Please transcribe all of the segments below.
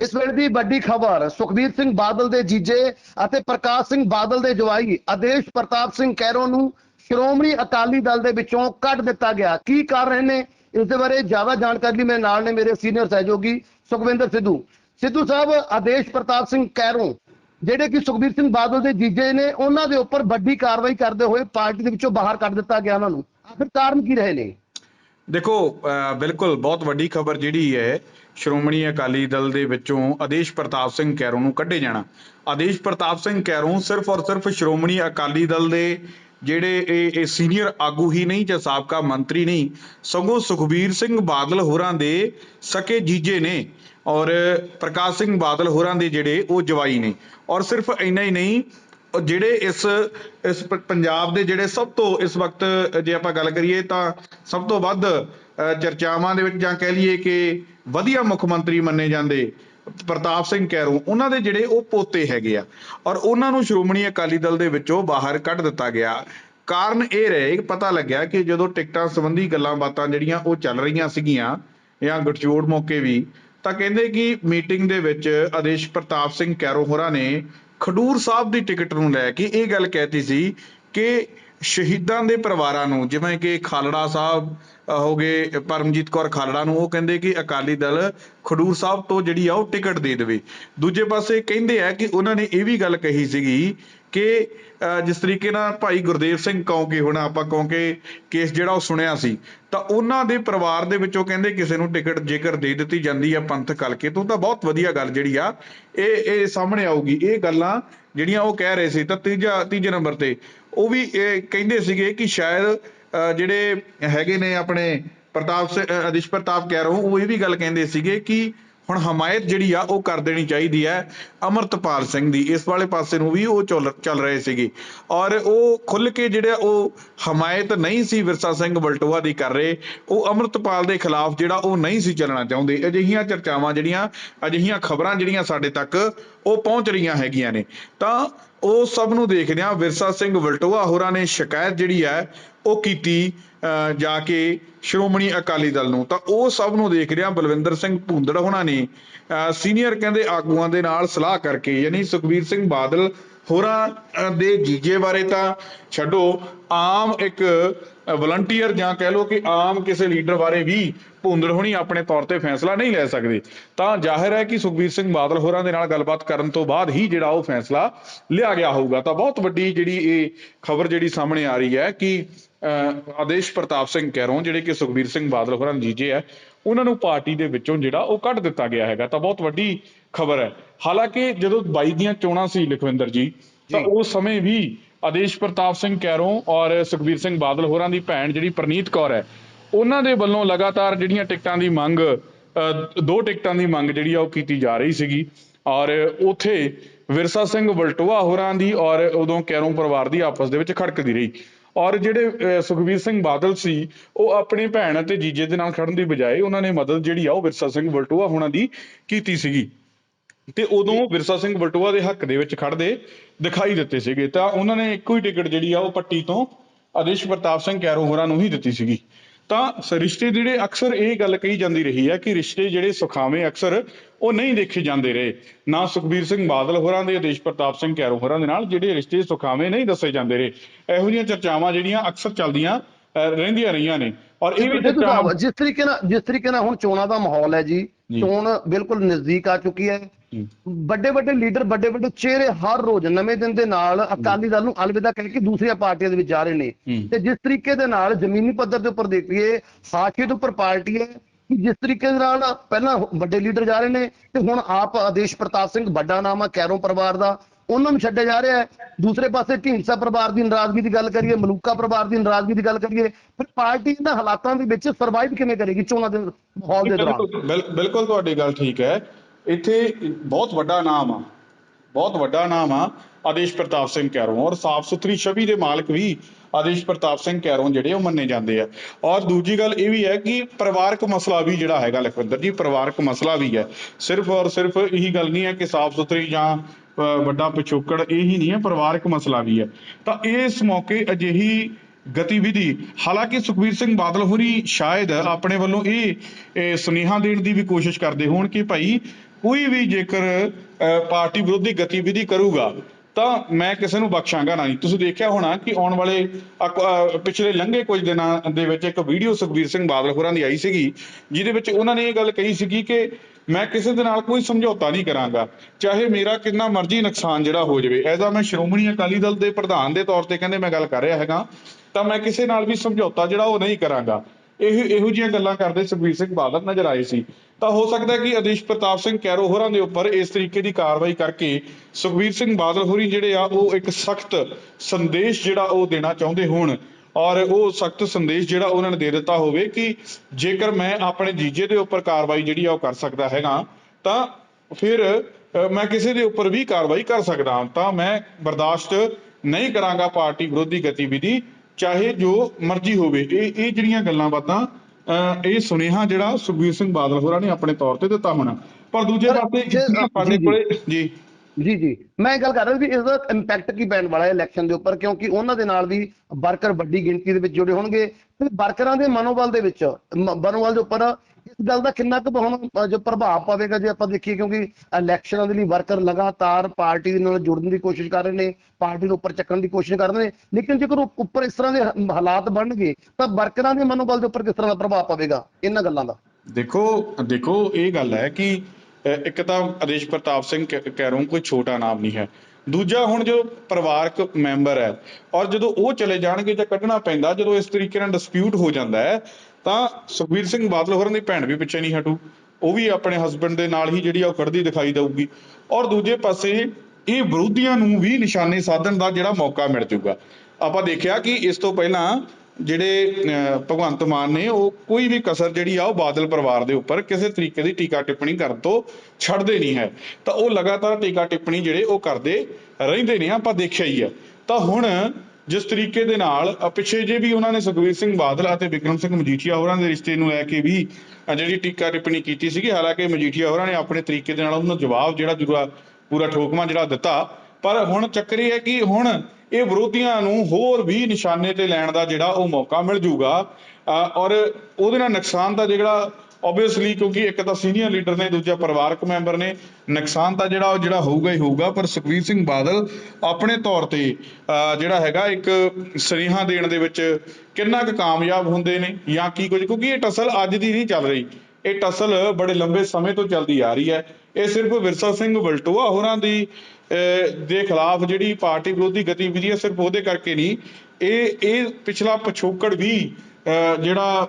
ਇਸ ਵੇਲੇ ਦੀ ਵੱਡੀ ਖਬਰ, ਸੁਖਬੀਰ ਸਿੰਘ ਬਾਦਲ ਦੇ ਜੀਜੇ ਅਤੇ ਪ੍ਰਕਾਸ਼ ਸਿੰਘ ਬਾਦਲ ਦੇ ਜਵਾਈ ਆਦੇਸ਼ ਪ੍ਰਤਾਪ ਸਿੰਘ ਕੈਰੋ ਨੂੰ ਸ਼੍ਰੋਮਣੀ ਅਕਾਲੀ ਦਲ ਦੇ ਵਿੱਚੋਂ ਕੱਢ ਦਿੱਤਾ ਗਿਆ। ਕੀ ਕਰ ਰਹੇ ਨੇ ਇਸ ਦੇ ਬਾਰੇ ਜ਼ਿਆਦਾ ਜਾਣਕਾਰੀ ਲਈ ਮੇਰੇ ਨਾਲ ਨੇ ਮੇਰੇ ਸੀਨੀਅਰ ਸਹਿਯੋਗੀ ਸੁਖਵਿੰਦਰ ਸਿੱਧੂ। ਸਿੱਧੂ ਸਾਹਿਬ, ਆਦੇਸ਼ ਪ੍ਰਤਾਪ ਸਿੰਘ ਕੈਰੋ, ਜਿਹੜੇ ਕਿ ਸੁਖਬੀਰ ਸਿੰਘ ਬਾਦਲ ਦੇ ਜੀਜੇ ਨੇ, ਉਹਨਾਂ ਦੇ ਉੱਪਰ ਵੱਡੀ ਕਾਰਵਾਈ ਕਰਦੇ ਹੋਏ ਪਾਰਟੀ ਦੇ ਵਿੱਚੋਂ ਬਾਹਰ ਕੱਢ ਦਿੱਤਾ ਗਿਆ ਉਹਨਾਂ ਨੂੰ। ਆਖਿਰ ਕਾਰਨ ਕੀ ਰਹੇ ਨੇ? ਦੇਖੋ, ਅਹ, ਬਿਲਕੁਲ ਬਹੁਤ ਵੱਡੀ ਖਬਰ ਜਿਹੜੀ ਹੈ, ਸ਼੍ਰੋਮਣੀ ਅਕਾਲੀ ਦਲ ਦੇ ਵਿੱਚੋਂ ਆਦੇਸ਼ ਪ੍ਰਤਾਪ ਸਿੰਘ ਕੈਰੋਂ ਨੂੰ ਕੱਢੇ ਜਾਣਾ। ਆਦੇਸ਼ ਪ੍ਰਤਾਪ ਸਿੰਘ ਕੈਰੋਂ ਸਿਰਫ ਔਰ ਸਿਰਫ ਸ਼੍ਰੋਮਣੀ ਅਕਾਲੀ ਦਲ ਦੇ ਜਿਹੜੇ ਇਹ ਇਹ ਸੀਨੀਅਰ ਆਗੂ ਹੀ ਨਹੀਂ ਜਾਂ ਸਾਬਕਾ ਮੰਤਰੀ ਨਹੀਂ, ਸਗੋਂ ਸੁਖਬੀਰ ਸਿੰਘ ਬਾਦਲ ਹੋਰਾਂ ਦੇ ਸਕੇ ਜੀਜੇ ਨੇ ਔਰ ਪ੍ਰਕਾਸ਼ ਸਿੰਘ ਬਾਦਲ ਹੋਰਾਂ ਦੇ ਜਿਹੜੇ ਉਹ ਜਵਾਈ ਨੇ। ਔਰ ਸਿਰਫ ਇੰਨਾ ਹੀ ਨਹੀਂ ਜਿਹੜੇ ਇਸ ਇਸ ਪੰਜਾਬ ਦੇ ਜਿਹੜੇ ਸਭ ਤੋਂ ਇਸ ਵਕਤ ਜੇ ਆਪਾਂ ਗੱਲ ਕਰੀਏ ਤਾਂ ਸਭ ਤੋਂ ਵੱਧ ਚਰਚਾਵਾਂ ਦੇ ਵਿੱਚ ਜਾਂ ਕਹਿ ਲਈਏ ਕਿ ਵਧੀਆ ਮੁੱਖ ਮੰਤਰੀ ਮੰਨੇ ਜਾਂਦੇ ਪ੍ਰਤਾਪ ਸਿੰਘ ਕੈਰੋਂ ਉਹਨਾਂ ਦੇ ਜਿਹੜੇ ਉਹ ਪੋਤੇ ਹੈਗੇ ਆ ਔਰ ਉਹਨਾਂ ਨੂੰ ਸ਼੍ਰੋਮਣੀ ਅਕਾਲੀ ਦਲ ਦੇ ਵਿੱਚੋਂ ਬਾਹਰ ਕੱਢ ਦਿੱਤਾ ਗਿਆ। ਕਾਰਨ ਇਹ ਰਹੇ ਪਤਾ ਲੱਗਿਆ ਕਿ ਜਦੋਂ ਟਿਕਟਾਂ ਸੰਬੰਧੀ ਗੱਲਾਂ ਬਾਤਾਂ ਜਿਹੜੀਆਂ ਉਹ ਚੱਲ ਰਹੀਆਂ ਸੀਗੀਆਂ ਜਾਂ ਗਠਜੋੜ ਮੌਕੇ ਵੀ, ਤਾਂ ਕਹਿੰਦੇ ਕਿ ਮੀਟਿੰਗ ਦੇ ਵਿੱਚ ਆਦੇਸ਼ ਪ੍ਰਤਾਪ ਸਿੰਘ ਕੈਰੋਂ ਹੋਰਾਂ ਨੇ ਖਡੂਰ ਸਾਹਿਬ ਦੀ ਟਿਕਟ ਨੂੰ ਲੈ ਕੇ ਇਹ ਗੱਲ ਕਹਿਤੀ ਸੀ ਕਿ ਸ਼ਹੀਦਾਂ ਦੇ ਪਰਿਵਾਰਾਂ ਨੂੰ ਜਿਵੇਂ ਕਿ ਖਾਲੜਾ ਸਾਹਿਬ ਅ, ਹੋ ਗਏ ਪਰਮਜੀਤ ਕੌਰ ਖਾਲੜਾ ਨੂੰ ਉਹ ਕਹਿੰਦੇ ਕਿ ਅਕਾਲੀ ਦਲ ਖਡੂਰ ਸਾਹਿਬ ਤੋਂ ਜਿਹੜੀ ਆ ਉਹ ਟਿਕਟ ਦੇ ਦੇਵੇ। ਦੂਜੇ ਪਾਸੇ ਕਹਿੰਦੇ ਆ ਕਿ ਉਹਨਾਂ ਨੇ ਇਹ ਵੀ ਗੱਲ ਕਹੀ ਸੀਗੀ ਕਿ ਜਿਸ ਤਰੀਕੇ ਨਾਲ ਭਾਈ ਗੁਰਦੇਵ ਸਿੰਘ ਕੌਂਕੇ ਹੁਣ ਆਪਾਂ ਕੌਂਕੇ ਕੇਸ ਜਿਹੜਾ ਉਹ ਸੁਣਿਆ ਸੀ ਤਾਂ ਉਹਨਾਂ ਦੇ ਪਰਿਵਾਰ ਦੇ ਵਿੱਚੋਂ ਕਹਿੰਦੇ ਕਿਸੇ ਨੂੰ ਟਿਕਟ ਜੇਕਰ ਦੇ ਦਿੱਤੀ ਜਾਂਦੀ ਆ ਪੰਥਕ ਹਲਕੇ ਤੋਂ ਤਾਂ ਬਹੁਤ ਵਧੀਆ ਗੱਲ ਜਿਹੜੀ ਆ ਇਹ ਇਹ ਸਾਹਮਣੇ ਆਊਗੀ। ਇਹ ਗੱਲਾਂ ਜਿਹੜੀਆਂ ਉਹ ਕਹਿ ਰਹੇ ਸੀ ਤਾਂ ਤੀਜਾ ਤੀਜੇ ਨੰਬਰ ਤੇ ਉਹ ਵੀ ਇਹ ਕਹਿੰਦੇ ਸੀਗੇ ਕਿ ਸ਼ਾਇਦ ਅ, ਜਿਹੜੇ ਹੈਗੇ ਨੇ ਆਪਣੇ ਪ੍ਰਤਾਪ ਸਿੰਘ ਅ, ਪ੍ਰਤਾਪ ਕਹਿ ਰਹਾ ਉਹ ਇਹ ਵੀ ਗੱਲ ਕਹਿੰਦੇ ਸੀਗੇ ਕਿ ਹੁਣ ਹਮਾਇਤ ਜਿਹੜੀ ਆ, ਉਹ ਕਰ ਦੇਣੀ ਚਾਹੀਦੀ ਹੈ ਅਮਰਤਪਾਲ ਸਿੰਘ ਦੀ। ਇਸ ਵਾਲੇ ਪਾਸੇ ਨੂੰ ਵੀ ਉਹ ਚੱਲ ਰਹੇ ਸੀਗੇ। ਔਰ ਉਹ ਖੁੱਲ ਕੇ ਜਿਹੜਾ ਉਹ ਹਮਾਇਤ ਨਹੀਂ ਸੀ ਵਿਰਸਾ ਸਿੰਘ ਬਲਟੋਆ ਦੀ ਕਰ ਰਹੇ, ਉਹ ਅਮਰਤਪਾਲ ਦੇ ਖਿਲਾਫ ਜਿਹੜਾ ਉਹ ਨਹੀਂ ਸੀ ਚੱਲਣਾ ਚਾਹੁੰਦੇ। ਅਜਿਹੀਆਂ ਚਰਚਾਵਾਂ ਜਿਹੜੀਆਂ, ਅਜਿਹੀਆਂ ਖਬਰਾਂ ਜਿਹੜੀਆਂ ਸਾਡੇ ਤੱਕ ਉਹ ਪਹੁੰਚ ਰਹੀਆਂ ਹੈਗੀਆਂ ਨੇ। ਤਾਂ ਉਹ ਸਭ ਨੂੰ ਦੇਖਦਿਆਂ ਵਿਰਸਾ ਸਿੰਘ ਵਲਟੋਆ ਹੋਰਾਂ ਨੇ ਸ਼ਿਕਾਇਤ ਜਿਹੜੀ ਹੈ ਉਹ ਕੀਤੀ ਅਹ, ਜਾ ਕੇ ਸ਼੍ਰੋਮਣੀ ਅਕਾਲੀ ਦਲ ਨੂੰ। ਤਾਂ ਉਹ ਸਭ ਨੂੰ ਦੇਖ ਰਿਹਾ ਬਲਵਿੰਦਰ ਸਿੰਘ ਭੂੰਦੜ ਹੋਣਾ ਨੇ ਅਹ, ਸੀਨੀਅਰ ਕਹਿੰਦੇ ਆਗੂਆਂ ਦੇ ਨਾਲ ਸਲਾਹ ਕਰਕੇ ਯਾਨੀ ਸੁਖਬੀਰ ਸਿੰਘ ਬਾਦਲ ਹੋਰਾਂ ਦੇ ਜੀਜੇ ਬਾਰੇ ਤਾਂ ਛੱਡੋ, ਆਮ ਇੱਕ ਵਲੰਟੀਅਰ ਜਾਂ ਕਹਿ ਲਓ ਕਿ ਆਮ ਕਿਸੇ ਲੀਡਰ ਬਾਰੇ ਵੀ ਭੁੰਦੜ ਹੋਣੀ ਆਪਣੇ ਤੌਰ ਤੇ ਫੈਸਲਾ ਨਹੀਂ ਲੈ ਸਕਦੇ। ਤਾਂ ਜ਼ਾਹਿਰ ਹੈ ਕਿ ਸੁਖਬੀਰ ਸਿੰਘ ਬਾਦਲ ਹੋਰਾਂ ਦੇ ਨਾਲ ਗੱਲਬਾਤ ਕਰਨ ਤੋਂ ਬਾਅਦ ਹੀ ਜਿਹੜਾ ਉਹ ਫੈਸਲਾ ਲਿਆ ਗਿਆ ਹੋਊਗਾ। ਤਾਂ ਬਹੁਤ ਵੱਡੀ ਜਿਹੜੀ ਇਹ ਖਬਰ ਜਿਹੜੀ ਸਾਹਮਣੇ ਆ ਰਹੀ ਹੈ ਕਿ ਆਦੇਸ਼ ਪ੍ਰਤਾਪ ਸਿੰਘ ਕੈਰੋਂ ਜਿਹੜੇ ਕਿ ਸੁਖਬੀਰ ਸਿੰਘ ਬਾਦਲ ਹੋਰਾਂ ਦੇ ਜੀਜੇ ਹੈ ਉਹਨਾਂ ਨੂੰ ਪਾਰਟੀ ਦੇ ਵਿੱਚੋਂ ਜਿਹੜਾ ਉਹ ਕੱਢ ਦਿੱਤਾ ਗਿਆ ਹੈਗਾ ਤਾਂ ਬਹੁਤ ਵੱਡੀ ਖਬਰ ਹੈ। ਹਾਲਾਂਕਿ ਜਦੋਂ 22 ਦੀਆਂ ਚੋਣਾਂ ਸੀ ਲਖਵਿੰਦਰ ਜੀ ਤਾਂ। ਉਸ ਸਮੇਂ ਵੀ ਆਦੇਸ਼ ਪ੍ਰਤਾਪ ਸਿੰਘ ਕੈਰੋਂ ਔਰ ਸੁਖਬੀਰ ਸਿੰਘ ਬਾਦਲ ਹੋਰਾਂ ਦੀ ਭੈਣ ਜਿਹੜੀ ਪ੍ਰਨੀਤ ਕੌਰ ਹੈ ਉਹਨਾਂ ਦੇ ਵੱਲੋਂ ਲਗਾਤਾਰ ਜਿਹੜੀਆਂ ਟਿਕਟਾਂ ਦੀ ਮੰਗ ਦੋ ਟਿਕਟਾਂ ਦੀ ਮੰਗ ਜਿਹੜੀ ਆ ਉਹ ਕੀਤੀ ਜਾ ਰਹੀ ਸੀਗੀ। ਔਰ ਉਥੇ ਵਿਰਸਾ ਸਿੰਘ ਵਲਟੋਆ ਹੋਰਾਂ ਦੀ ਔਰ ਉਦੋਂ ਕੈਰੋਂ ਪਰਿਵਾਰ ਦੀ ਆਪਸ ਦੇ ਵਿੱਚ ਖੜਕਦੀ ਰਹੀ। ਔਰ ਜਿਹੜੇ ਅਹ, ਸੁਖਬੀਰ ਸਿੰਘ ਬਾਦਲ ਸੀ ਉਹ ਆਪਣੀ ਭੈਣ ਅਤੇ ਜੀਜੇ ਦੇ ਨਾਲ ਖੜਨ ਦੀ ਬਜਾਏ ਉਹਨਾਂ ਨੇ ਮਦਦ ਜਿਹੜੀ ਆ ਉਹ ਵਿਰਸਾ ਸਿੰਘ ਵਲਟੋਆ ਹੋਰਾਂ ਦੀ ਕੀਤੀ ਸੀਗੀ। ਤੇ ਉਦੋਂ ਵਿਰਸਾ ਸਿੰਘ ਬਟੂਆ ਦੇ ਹੱਕ ਦੇ ਵਿੱਚ ਖੜਦੇ ਦਿਖਾਈ ਦਿੱਤੇ ਸੀਗੇ। ਤਾਂ ਉਹਨਾਂ ਨੇ ਇੱਕੋ ਹੀ ਟਿਕਟ ਜਿਹੜੀ ਆ ਉਹ ਪੱਟੀ ਤੋਂ ਆਦੇਸ਼ ਪ੍ਰਤਾਪ ਸਿੰਘ ਕੈਰੋਂ ਹੋਰਾਂ ਨੂੰ ਹੀ ਦਿੱਤੀ ਸੀਗੀ। ਤਾਂ ਰਿਸ਼ਤੇ ਜਿਹੜੇ ਅਕਸਰ ਇਹ ਗੱਲ ਕਹੀ ਜਾਂਦੀ ਰਹੀ ਹੈ ਕਿ ਰਿਸ਼ਤੇ ਜਿਹੜੇ ਸੁਖਾਵੇਂ ਅਕਸਰ ਉਹ ਨਹੀਂ ਦੇਖੇ ਜਾਂਦੇ ਰਹੇ ਨਾ ਸੁਖਬੀਰ ਸਿੰਘ ਬਾਦਲ ਹੋਰਾਂ ਦੇ ਆਦੇਸ਼ ਪ੍ਰਤਾਪ ਸਿੰਘ ਕੈਰੋਂ ਹੋਰਾਂ ਦੇ ਨਾਲ ਜਿਹੜੇ ਰਿਸ਼ਤੇ ਸੁਖਾਵੇਂ ਨਹੀਂ ਦੱਸੇ ਜਾਂਦੇ ਰਹੇ ਇਹੋ ਜਿਹੀਆਂ ਚਰਚਾਵਾਂ ਜਿਹੜੀਆਂ ਅਕਸਰ ਚੱਲਦੀਆਂ ਰਹਿੰਦੀਆਂ ਰਹੀਆਂ ਨੇ ਔਰ ਇਹ ਵੀ ਜਿਸ ਤਰੀਕੇ ਨਾਲ ਜਿਸ ਤਰੀਕੇ ਨਾਲ ਹੁਣ ਚੋਣਾਂ ਦਾ ਮਾਹੌਲ ਹੈ ਜੀ। ਚੋਣ ਬਿਲਕੁਲ ਨਜ਼ਦੀਕ ਆ ਚੁੱਕੀ ਹੈ। ਵੱਡੇ ਵੱਡੇ ਲੀਡਰ ਵੱਡੇ ਵੱਡੇ ਚਿਹਰੇ ਹਰ ਰੋਜ਼ ਨਵੇਂ ਦਿਨ ਦੇ ਨਾਲ ਅਕਾਲੀ ਦਲ ਨੂੰ ਅਲਵਿਦਾ ਕਹਿ ਕੇ ਦੂਸਰੀਆਂ ਪਾਰਟੀਆਂ ਦੇ ਵਿੱਚ ਜਾ ਰਹੇ ਨੇ। ਤੇ ਜਿਸ ਤਰੀਕੇ ਦੇ ਨਾਲ ਜ਼ਮੀਨੀ ਪੱਧਰ ਦੇ ਉੱਪਰ ਦੇਖੀਏ ਹਾਸ਼ੀਏ ਦੇ ਉੱਪਰ ਪਾਰਟੀ ਹੈ ਕਿ ਜਿਸ ਤਰੀਕੇ ਦੇ ਨਾਲ ਪਹਿਲਾਂ ਵੱਡੇ ਲੀਡਰ ਜਾ ਰਹੇ ਨੇ ਤੇ ਹੁਣ ਆਪ ਆਦੇਸ਼ ਪ੍ਰਤਾਪ ਸਿੰਘ ਵੱਡਾ ਨਾਮ ਆ ਕੈਰੋਂ ਪਰਿਵਾਰ ਦਾ। ਉਹਨਾਂ ਨੂੰ ਛੱਡਿਆ ਜਾ ਰਿਹਾ ਹੈ। ਦੂਸਰੇ ਪਾਸੇ ਢੀਂਡਸਾ ਪਰਿਵਾਰ ਦੀ ਨਾਰਾਜ਼ਗੀ ਦੀ ਗੱਲ ਕਰੀਏ ਮਲੂਕਾ ਪਰਿਵਾਰ ਦੀ ਨਾਰਾਜ਼ਗੀ ਦੀ ਗੱਲ ਕਰੀਏ ਫਿਰ ਪਾਰਟੀ ਇਹਨਾਂ ਹਾਲਾਤਾਂ ਦੇ ਵਿੱਚ ਸਰਵਾਈਵ ਕਿਵੇਂ ਕਰੇਗੀ ਚੋਣਾਂ ਦੇ ਮਾਹੌਲ ਦੇ ਦੌਰਾਨ? ਬਿਲਕੁਲ ਬਿਲ- ਬਿਲਕੁਲ ਤੁਹਾਡੀ ਗੱਲ ਠੀਕ ਹੈ। ਇੱਥੇ ਬਹੁਤ ਵੱਡਾ ਨਾਮ ਆ। ਬਹੁਤ ਵੱਡਾ ਨਾਮ ਆ, ਆਦੇਸ਼ ਪ੍ਰਤਾਪ ਸਿੰਘ ਕੈਰੋਂ। ਔਰ ਸਾਫ਼ ਸੁਥਰੀ ਛਵੀ ਦੇ ਮਾਲਕ ਵੀ ਆਦੇਸ਼ ਪ੍ਰਤਾਪ ਸਿੰਘ ਕੈਰੋਂ ਜਿਹੜੇ ਉਹ ਮੰਨੇ ਜਾਂਦੇ ਆ। ਔਰ ਦੂਜੀ ਗੱਲ ਇਹ ਵੀ ਹੈ ਕਿ ਪਰਿਵਾਰਕ ਮਸਲਾ ਵੀ ਜਿਹੜਾ ਹੈਗਾ ਲਖਵਿੰਦਰ ਜੀ, ਪਰਿਵਾਰਕ ਮਸਲਾ ਵੀ ਹੈ। ਸਿਰਫ ਔਰ ਸਿਰਫ ਇਹੀ ਗੱਲ ਨਹੀਂ ਹੈ ਕਿ ਸਾਫ਼ ਸੁਥਰੀ ਜਾਂ ਵੱਡਾ ਪਿਛੋਕੜ ਇਹ ਹੀ ਨਹੀਂ ਹੈ, ਪਰਿਵਾਰਕ ਮਸਲਾ ਵੀ ਹੈ। ਤਾਂ ਇਸ ਮੌਕੇ ਅਜਿਹੀ ਗਤੀਵਿਧੀ, ਹਾਲਾਂਕਿ ਸੁਖਬੀਰ ਸਿੰਘ ਬਾਦਲ ਹੋਰੀ ਸ਼ਾਇਦ ਆਪਣੇ ਵੱਲੋਂ ਇਹ ਸੁਨੇਹਾ ਦੇਣ ਦੀ ਵੀ ਕੋਸ਼ਿਸ਼ ਕਰਦੇ ਹੋਣ ਕਿ ਭਾਈ ਕੋਈ ਵੀ ਜੇਕਰ ਪਾਰਟੀ ਵਿਰੋਧੀ ਗਤੀਵਿਧੀ ਕਰੂਗਾ, ਤਾਂ ਮੈਂ ਕਿਸੇ ਨੂੰ ਬਖਸ਼ਾਂਗਾ ਨਹੀਂ ਤੁਸੀਂ ਦੇਖਿਆ ਹੋਣਾ ਕਿ ਆਉਣ ਵਾਲੇ ਪਿਛਲੇ ਲੰਘੇ ਕੁਝ ਦਿਨਾਂ ਦੇ ਵਿੱਚ ਇੱਕ ਵੀਡੀਓ ਸੁਖਬੀਰ ਸਿੰਘ ਬਾਦਲ ਹੋਰਾਂ ਦੀ ਆਈ ਸੀਗੀ, ਜਿਹਦੇ ਵਿੱਚ ਉਹਨਾਂ ਨੇ ਇਹ ਗੱਲ ਕਹੀ ਸੀਗੀ ਕਿ ਮੈਂ ਕਿਸੇ ਦੇ ਨਾਲ ਕੋਈ ਸਮਝੌਤਾ ਨਹੀਂ ਕਰਾਂਗਾ। ਚਾਹੇ ਮੇਰਾ ਕਿੰਨਾ ਮਰਜ਼ੀ ਨੁਕਸਾਨ ਜਿਹੜਾ ਹੋ ਜਾਵੇ ਐਦਾ ਮੈਂ ਸ਼੍ਰੋਮਣੀ ਅਕਾਲੀ ਦਲ ਦੇ ਪ੍ਰਧਾਨ ਦੇ ਤੌਰ ਤੇ ਕਹਿੰਦੇ ਮੈਂ ਗੱਲ ਕਰ ਰਿਹਾ ਹੈਗਾ, ਤਾਂ ਮੈਂ ਕਿਸੇ ਨਾਲ ਵੀ ਸਮਝੌਤਾ ਜਿਹੜਾ ਉਹ ਨਹੀਂ ਕਰਾਂਗਾ। ਇਹ, ਇਹੋ ਜਿਹੀਆਂ ਗੱਲਾਂ ਕਰਦੇ ਸੁਖਬੀਰ ਸਿੰਘ ਬਾਦਲ ਨਜ਼ਰ ਆਏ ਸੀ। ਤਾਂ ਹੋ ਸਕਦਾ ਹੈ ਕਿ ਆਦੇਸ਼ ਪ੍ਰਤਾਪ ਸਿੰਘ ਕੈਰੋ ਹੋਰਾਂ ਦੇ ਉੱਪਰ ਇਸ ਤਰੀਕੇ ਦੀ ਕਾਰਵਾਈ ਕਰਕੇ ਸੁਖਬੀਰ ਸਿੰਘ ਬਾਦਲ ਹੋਰੀ ਜਿਹੜੇ ਆ, ਉਹ ਇੱਕ ਸਖਤ ਸੰਦੇਸ਼ ਜਿਹੜਾ ਉਹ ਦੇਣਾ ਚਾਹੁੰਦੇ ਹੋਣ। ਔਰ ਉਹ ਸਖਤ ਸੰਦੇਸ਼ ਜਿਹੜਾ ਉਹਨਾਂ ਨੇ ਦੇ ਦਿੱਤਾ ਹੋਵੇ ਕਿ ਜੇਕਰ ਮੈਂ ਆਪਣੇ ਜੀਜੇ ਦੇ ਉੱਪਰ ਕਾਰਵਾਈ ਜਿਹੜੀ ਆ, ਉਹ ਕਰ ਸਕਦਾ ਹੈਗਾ, ਤਾਂ ਫਿਰ ਮੈਂ ਕਿਸੇ ਦੇ ਉੱਪਰ ਵੀ ਕਾਰਵਾਈ ਕਰ ਸਕਦਾ ਹਾਂ। ਤਾਂ ਮੈਂ ਬਰਦਾਸ਼ਤ ਨਹੀਂ ਕਰਾਂਗਾ ਪਾਰਟੀ ਵਿਰੋਧੀ ਗਤੀਵਿਧੀ ਚਾਹੇ ਜੋ ਮਰਜ਼ੀ ਹੋਵੇ ਇਹ ਇਹ ਜਿਹੜੀਆਂ ਗੱਲਾਂ ਬਾਤਾਂ ਇਹ ਸੁਨੇਹਾ ਜਿਹੜਾ ਸੁਖਬੀਰ ਸਿੰਘ ਬਾਦਲ ਹੋਰਾਂ ਨੇ ਆਪਣੇ ਤੌਰ ਤੇ ਦਿੱਤਾ ਹੋਣਾ। ਪਰ ਦੂਜੇ ਪਾਸੇ ਸਾਡੇ। ਕੋਲੇ ਜੀ। ਜੀ ਜੀ। ਮੈਂ ਇਹ ਗੱਲ ਕਰ ਰਿਹਾ ਵੀ ਇਸ ਦਾ ਇੰਪੈਕਟ ਕੀ ਪੈਣ ਵਾਲਾ ਹੈ ਇਲੈਕਸ਼ਨ ਦੇ ਉੱਪਰ? ਕਿਉਂਕਿ ਉਹਨਾਂ ਦੇ ਨਾਲ ਵੀ ਵਰਕਰ ਵੱਡੀ ਗਿਣਤੀ ਦੇ ਵਿੱਚ ਜੁੜੇ ਹੋਣਗੇ। ਤੇ ਵਰਕਰਾਂ ਦੇ ਮਨੋਬਲ ਦੇ ਵਿੱਚ ਮਨੋਬਲ ਦੇ ਉੱਪਰ ਗੱਲ ਦਾ ਕਿੰਨਾ ਕੁ ਹੁਣ ਜੋ ਪ੍ਰਭਾਵ ਪਵੇਗਾ ਜੇ ਆਪਾਂ ਦੇਖੀਏ ਕਿਉਂਕਿ ਇਲੈਕਸ਼ਨਾਂ ਦੇ ਲਈ ਵਰਕਰ ਲਗਾਤਾਰ ਪਾਰਟੀ ਦੇ ਨਾਲ ਜੁੜਨ ਦੀ ਕੋਸ਼ਿਸ਼ ਕਰ ਰਹੇ ਨੇ, ਪਾਰਟੀ ਨੂੰ ਉੱਪਰ ਚੱਕਣ ਦੀ ਕੋਸ਼ਿਸ਼ ਕਰ ਰਹੇ ਨੇ, ਲੇਕਿਨ ਜੇਕਰ ਉੱਪਰ ਇਸ ਤਰ੍ਹਾਂ ਦੇ ਹ- ਹਾਲਾਤ ਬਣਨਗੇ, ਤਾਂ ਵਰਕਰਾਂ ਦੇ ਮਨੋਬਲ ਦੇ ਉੱਪਰ ਕਿਸ ਤਰ੍ਹਾਂ ਦਾ ਪ੍ਰਭਾਵ ਪਵੇਗਾ? ਇਹਨਾਂ ਗੱਲਾਂ ਦਾ। ਦੇਖੋ ਦੇਖੋ, ਇਹ ਗੱਲ ਹੈ ਕਿ ਇੱਕ ਤਾਂ ਆਦੇਸ਼ ਪ੍ਰਤਾਪ ਸਿੰਘ ਕੈ- ਕੈਰੋਂ ਕੋਈ ਛੋਟਾ ਨਾਮ ਨਹੀਂ ਹੈ। ਦੂਜਾ ਹੁਣ ਜੋ ਪਰਿਵਾਰਕ ਮੈਂਬਰ ਹੈ ਔਰ ਜਦੋਂ ਉਹ ਚਲੇ ਜਾਣਗੇ ਜਾਂ ਕੱਢਣਾ ਪੈਂਦਾ, ਜਦੋਂ ਇਸ ਤਰੀਕੇ ਨਾਲ ਡਿਸਪਿਊਟ ਹੋ ਜਾਂਦਾ ਹੈ, ਤਾਂ ਸੁਖਬੀਰ ਸਿੰਘ ਬਾਦਲ ਹੋਰਾਂ ਦੀ ਭੈਣ ਵੀ ਪਿੱਛੇ ਨਹੀਂ ਹਟੂ। ਉਹ ਵੀ ਆਪਣੇ ਹਸਬੰਡ ਦੇ ਨਾਲ ਹੀ ਜਿਹੜੀ ਆ ਉਹ ਖੜਦੀ ਦਿਖਾਈ ਦੇਊਗੀ। ਔਰ ਦੂਜੇ ਪਾਸੇ ਇਹ ਵਿਰੋਧੀਆਂ ਨੂੰ ਵੀ ਨਿਸ਼ਾਨੇ ਸਾਧਣ ਦਾ ਜਿਹੜਾ ਮੌਕਾ ਮਿਲ ਜੂਗਾ। ਆਪਾਂ ਦੇਖਿਆ ਕਿ ਇਸ ਤੋਂ ਪਹਿਲਾਂ ਜਿਹੜੇ ਭਗਵੰਤ ਮਾਨ ਨੇ, ਉਹ ਕੋਈ ਵੀ ਕਸਰ ਜਿਹੜੀ ਆ, ਉਹ ਬਾਦਲ ਪਰਿਵਾਰ ਦੇ ਉੱਪਰ ਕਿਸੇ ਤਰੀਕੇ ਦੀ ਟੀਕਾ ਟਿੱਪਣੀ ਕਰਨ ਤੋਂ ਛੱਡਦੇ ਨਹੀਂ ਹੈ। ਤਾਂ ਉਹ ਲਗਾਤਾਰ ਟੀਕਾ ਟਿੱਪਣੀ ਜਿਹੜੇ ਉਹ ਕਰਦੇ ਰਹਿੰਦੇ ਨੇ, ਆਪਾਂ ਦੇਖਿਆ ਹੀ ਹੈ ਤਾਂ ਹੁਣ ਜਿਸ ਤਰੀਕੇ ਦੇ ਨਾਲ ਪਿੱਛੇ ਜੇ ਵੀ ਉਹਨਾਂ ਨੇ ਸੁਖਬੀਰ ਸਿੰਘ ਬਾਦਲ ਅਤੇ ਵਿਕਰਮ ਸਿੰਘ ਮਜੀਠੀਆ ਹੋਰਾਂ ਦੇ ਰਿਸ਼ਤੇ ਨੂੰ ਲੈ ਕੇ ਵੀ ਜਿਹੜੀ ਟੀਕਾ ਟਿੱਪਣੀ ਕੀਤੀ ਸੀਗੀ, ਹਾਲਾਂਕਿ ਮਜੀਠੀਆ ਹੋਰਾਂ ਨੇ ਆਪਣੇ ਤਰੀਕੇ ਦੇ ਨਾਲ ਉਹਨੂੰ ਜਵਾਬ ਜਿਹੜਾ ਪੂਰਾ ਠੋਕਮਾ ਜਿਹੜਾ ਦਿੱਤਾ, ਪਰ ਹੁਣ ਚੱਕਰ ਇਹ ਹੈ ਕਿ ਹੁਣ ਇਹ ਵਿਰੋਧੀਆਂ ਨੂੰ ਹੋਰ ਵੀ ਨਿਸ਼ਾਨੇ ਤੇ ਲੈਣ ਦਾ ਜਿਹੜਾ ਉਹ ਮੌਕਾ ਮਿਲ ਜੂਗਾ। ਔਰ ਉਹਦੇ ਨਾਲ ਨੁਕਸਾਨ ਦਾ ਜਿਹੜਾ ਆਬਵੀਅਸਲੀ ਕਿਉਂਕਿ ਇੱਕ ਤਾਂ ਸੀਨੀਅਰ ਲੀਡਰ ਨੇ ਦੂਜਾ ਪਰਿਵਾਰਕ ਮੈਂਬਰ ਨੇ। ਨੁਕਸਾਨ ਤਾਂ ਜਿਹੜਾ ਉਹ ਜਿਹੜਾ ਹੋਊਗਾ ਹੀ ਹੋਊਗਾ ਪਰ ਸੁਖਬੀਰ ਸਿੰਘ ਬਾਦਲ ਆਪਣੇ ਤੌਰ ਤੇ ਅ, ਜਿਹੜਾ ਹੈਗਾ ਇੱਕ ਸੁਨੇਹਾ ਦੇਣ ਦੇ ਵਿੱਚ ਕਿੰਨਾ ਕੁ ਕਾਮਯਾਬ ਹੁੰਦੇ ਨੇ ਜਾਂ ਕੀ ਕੁਝ ਕਿਉਂਕਿ ਇਹ ਟਸਲ ਅੱਜ ਦੀ ਨਹੀਂ ਚੱਲ ਰਹੀ। ਇਹ ਟਸਲ ਬੜੇ ਲੰਬੇ ਸਮੇਂ ਤੋਂ ਚੱਲਦੀ ਆ ਰਹੀ ਹੈ। ਇਹ ਸਿਰਫ ਵਿਰਸਾ ਸਿੰਘ ਵਲਟੋਆ ਹੋਰਾਂ ਦੀ ਦੇ ਖਿਲਾਫ ਜਿਹੜੀ ਪਾਰਟੀ ਵਿਰੋਧੀ ਗਤੀਵਿਧੀ ਹੈ ਸਿਰਫ ਉਹਦੇ ਕਰਕੇ ਨਹੀਂ। ਇਹ ਇਹ ਪਿਛਲਾ ਪਿਛੋਕੜ ਵੀ ਜਿਹੜਾ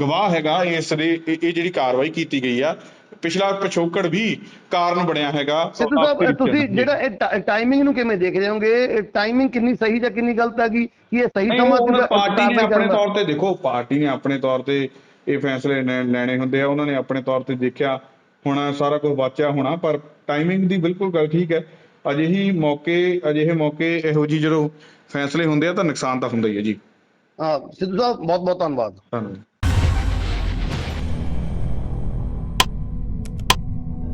ਗਵਾਹ ਹੈਗਾ ਇਸ ਦੇ ਇਹ ਜਿਹੜੀ ਕਾਰਵਾਈ ਕੀਤੀ ਗਈ ਆ ਪਿਛਲਾ ਪਿਛੋਕੜ ਵੀ ਕਾਰਨ ਬਣਿਆ ਹੈਗਾ। ਸਿੱਧੂ ਸਾਹਿਬ ਇਹ ਤੁਸੀਂ ਜਿਹੜਾ ਇਹ ਟਾਈਮਿੰਗ ਨੂੰ ਕਿਵੇਂ ਦੇਖ ਰਹੇ ਹੋਗੇ ਟਾਈਮਿੰਗ ਕਿੰਨੀ ਸਹੀ ਜਾਂ ਕਿੰਨੀ ਗਲਤ ਹੈਗੀ? ਕਿ ਇਹ ਸਹੀ ਸਮਾਂ ਪਾਰਟੀ ਨੇ ਆਪਣੇ? ਤੌਰ ਤੇ ਦੇਖੋ ਪਾਰਟੀ ਨੇ ਆਪਣੇ ਤੌਰ ਤੇ ਇਹ ਫੈਸਲੇ ਲੈ- ਲੈਣੇ ਹੁੰਦੇ ਆ ਉਹਨਾਂ ਨੇ ਆਪਣੇ ਤੌਰ ਤੇ ਦੇਖਿਆ ਹੁਣ ਸਾਰਾ ਕੁਝ ਵਾਚਿਆ ਹੋਣਾ ਪਰ ਟਾਈਮਿੰਗ ਦੀ ਬਿਲਕੁਲ ਗੱਲ ਠੀਕ ਹੈ। ਅਜਿਹੀ ਮੌਕੇ ਅਜਿਹੇ ਮੌਕੇ ਇਹੋ ਜਿਹੀ ਜਦੋਂ ਫੈਸਲੇ ਹੁੰਦੇ ਆ ਤਾਂ ਨੁਕਸਾਨ ਤਾਂ ਹੁੰਦਾ ਹੀ ਹੈ ਜੀ। ਹਾਂ ਸਿੱਧੂ ਸਾਹਿਬ ਬਹੁਤ ਬਹੁਤ ਧੰਨਵਾਦ। ਧੰਨਵਾਦ।